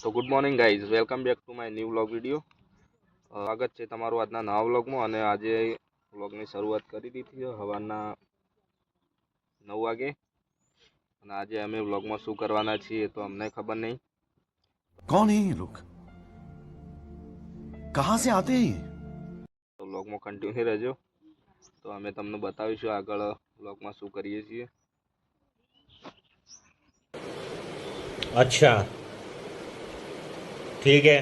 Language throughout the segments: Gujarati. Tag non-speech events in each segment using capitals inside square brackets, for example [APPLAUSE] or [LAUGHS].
તો good morning guys welcome back to my new vlog video સ્વાગત છે તમારું આજના નવા વ્લોગમાં અને આજે વ્લોગની શરૂઆત કરી દીધી સવારના નવ વાગે. અને આજે અમે વ્લોગમાં શું કરવાના છીએ તો અમને ખબર નહીં. કોણ હે લોક કહા સે આતે તો વ્લોગમાં કન્ટિન્યુ રહેજો. તો અમે તમને બતાવીશું આગળ વ્લોગમાં શું કરીએ છીએ. અચ્છા. ठीक है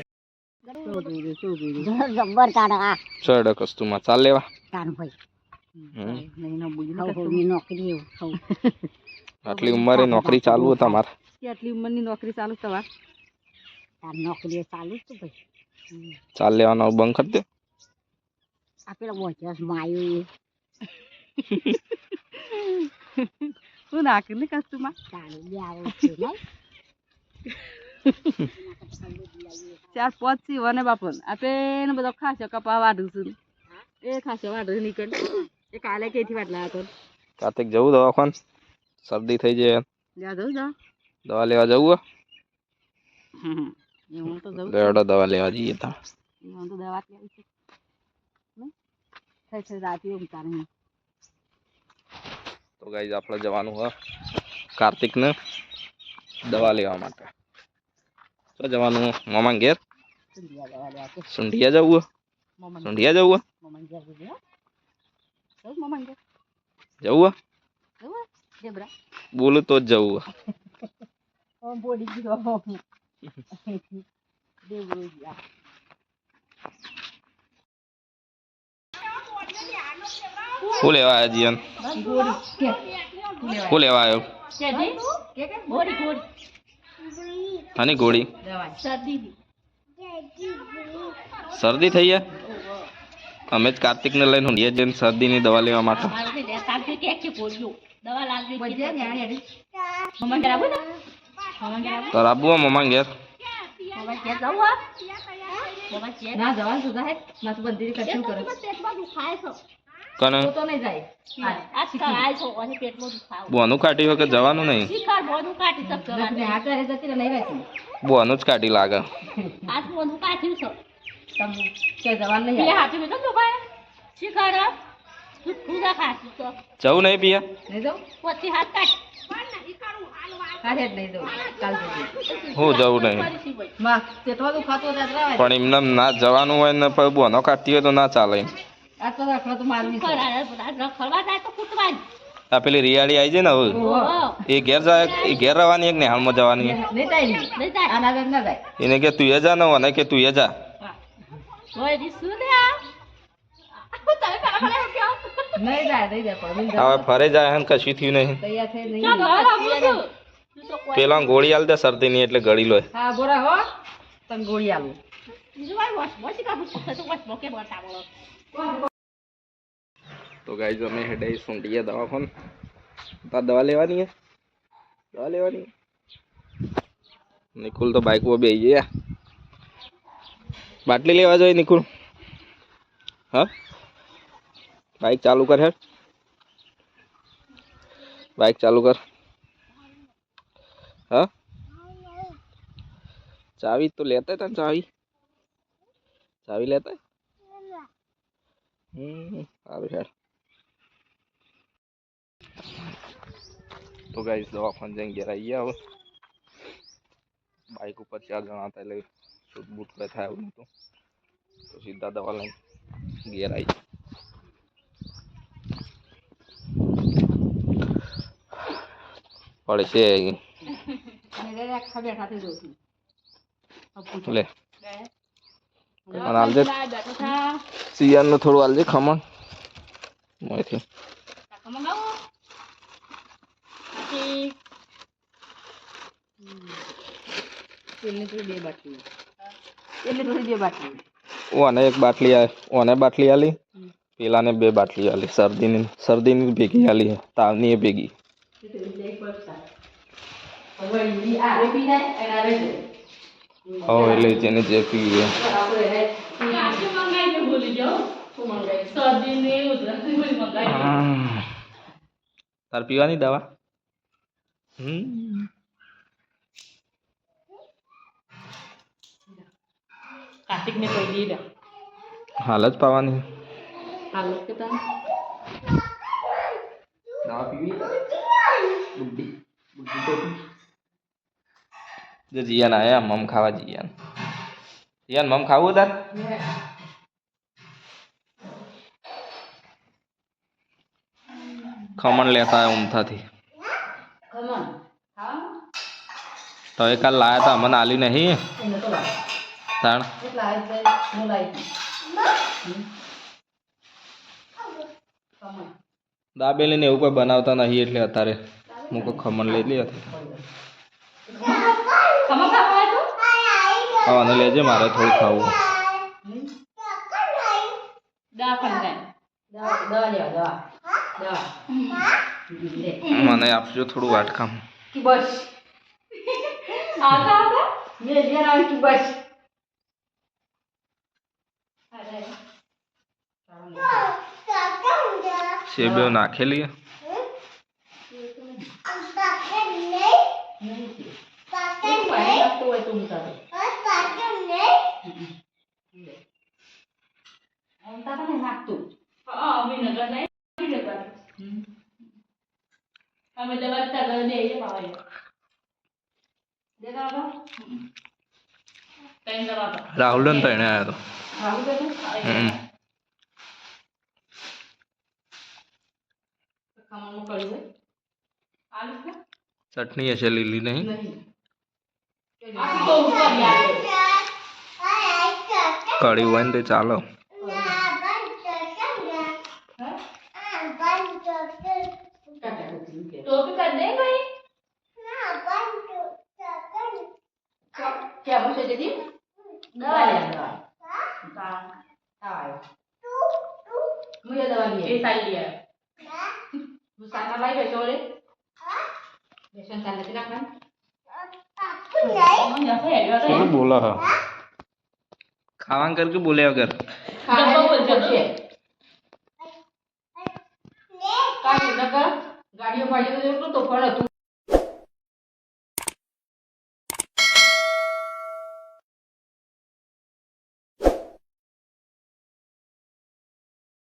જબ્બર તારા ચડ કસ્તુમાં ચાલ લેવા તાન ભાઈ હમ. હવ હવની નોકરી એવું હવ આટલી ઉંમરે નોકરી ચાલુ હોય તમારે આટલી ઉંમરની નોકરી ચાલુ છે તમારે તાર નોકરી ચાલુ જ છે ભાઈ હમ. ચાલ લેવાનો બંધ કરી દે આ પેલા બોચસ માયું [LAUGHS] શું નાખ્યું ને કસ્તુમાં ચાલુ બી આવું છે નહીં [LAUGHS] ચાર પાંચ સી વને બાપન. આપે ને બધો ખાસો કપા વાઢું છું. એ ખાસો વાઢું નીકળ એ કાલે કેથી વાટલા હતો કાર્તિક જવું દવાખાન? શરદી થઈ જાય જા જવું જા. દવા લેવા જવું? હું? તો જવું લેવડો દવા લેવા જઈએ તા. હું તો દવા લેવી છે. થઈ છે રાતે ઊંઘતા નહીં તો ગાઈઝ આપણે જવાનું કાર્તિક કાર્તિકને દવા લેવા માટે. તો જવાનું મામા ઘેર સુંઢિયા જવું સુંઢિયા જવું જવું બોલું તો જ જવું [LAUGHS] [LAUGHS] શું લેવા આવ્યા જીવન? શું લેવા આવ્યો? આની ગોળી. શરદી થઈ ગયા અમે જ કાર્તિકને લઈને ઊંઢિયા જઈને શરદીની દવા લેવા માટે. તો રાબુ મમ્મા ઘેર? ના જવા સુધા હે. માથું બંધી કશું કરે કને? તો નહીં જાય. બોનું કાઢી હોય કે જવાનું નહીં? તમે આ કરે જતી નહીં વાંચી બોનું જ કાઢી લાગે. તમે કે જવાનું નહીં આવે. જવું નહીં પિયા? હું જવું નહીં. પણ એમને ના જવાનું હોય ને બોનો કાઢતી હોય તો ના ચાલે. આ તો રખડો તો મારવી આ પેલી રિયાળી આવી જાય ને હવે? એ ઘેર જાય એ ઘેર રહેવાની એક જવાની? ના જાય. એને કે તું એ જા ને મને કે તું એ જા. હવે ફરે જાય ને કશું થયું નહીં. તૈયાર પેલા ગોળી આલ દે શરદીની એટલે ગળી લો હા બોરા હો. તને ગોળી આલું. તો ગાઈઝ અમે હેડે સુંઢીએ દવાખાન તાર દવા લેવાની હે દવા લેવાની હે? નિકુલ તો બાઇક પર બેસી ગયા બાટલી લેવા જોઈએ નિકુલ હા બાઇક ચાલુ કર હેડ બાઇક ચાલુ કર હા ચાવી તો લેતા હતા ને ચાવી ચાવી લેતા હમ સારું હેડ તો ગાઈસ દવાખાને જઈને ઘેર આવી ગયા હવે બાઇક ઉપર ચાર જણા હતા એટલે શૂટ બૂટ કઈ થાય એવું નહોતું તો સીધા દવા લઈને ઘેર આવી પડશે અને રે આખા બેઠા થઈ જઉં છું. લે અને આલજે સિયારનું થોડું આલજે ખમણ મોંથી તેલની થોડી બે બાટલી તેલની થોડી બે બાટલી ઓને એક બાટલી આ ઓને બાટલી આલી પેલાને બે બાટલી આલી શરદીની શરદીની ભેગી આલી તાવની એ ભેગી હવે ઈ આ રે પી જાય અને આ રે જાય. હવે એટલે જેને જે પીએ આપણે એને હમ. તાર પીવાની દવા હમ કાર્તિકને કહી દઈએ લે હાલ જ પાવાની હાલો કે તને દવા પીવી બુદ્ધિ બુદ્ધિ તો જો જીયાન આયા મમ ખાવા જીયાન. જીયાન મમ ખાવું તાર? ખમણ લેતા ઉમથાથી તો એ કાલ લાયા તા મને આલી નહીં. તાણ? દાબેલી ને એવું કોઈ બનાવતા નહીં એટલે અત્યારે. હું કોઈ ખમણ લઈ લે ખમણ ખાવા તો ખાવાને લેજે મારે થોડું ખાવું. મને આપજો થોડું વાટકામ. બસ. બસ. આતા હોય મેં જે ના કે બસ સેબે નાખેલી અમે દવા તગર દે છે પાવાય દે. દવા કઈ રાહુલ ને તો એને આવ્યો તો. છે? ચટણી હશે લીલી નહીં. કઢી હોય ને તે ચાલો टोपी कर दे भाई क्या पूछे दीदी दवा ले दवा दवा दवा मुझे दवा लिए ये साल लिया मुसाना लाई बेचो रे बेसन साल लेते ना अपन શું બોલા. હા. ખાવાનું કર કે બોલ્યા વગર ગાડીઓ પાડી તો પણ હતું.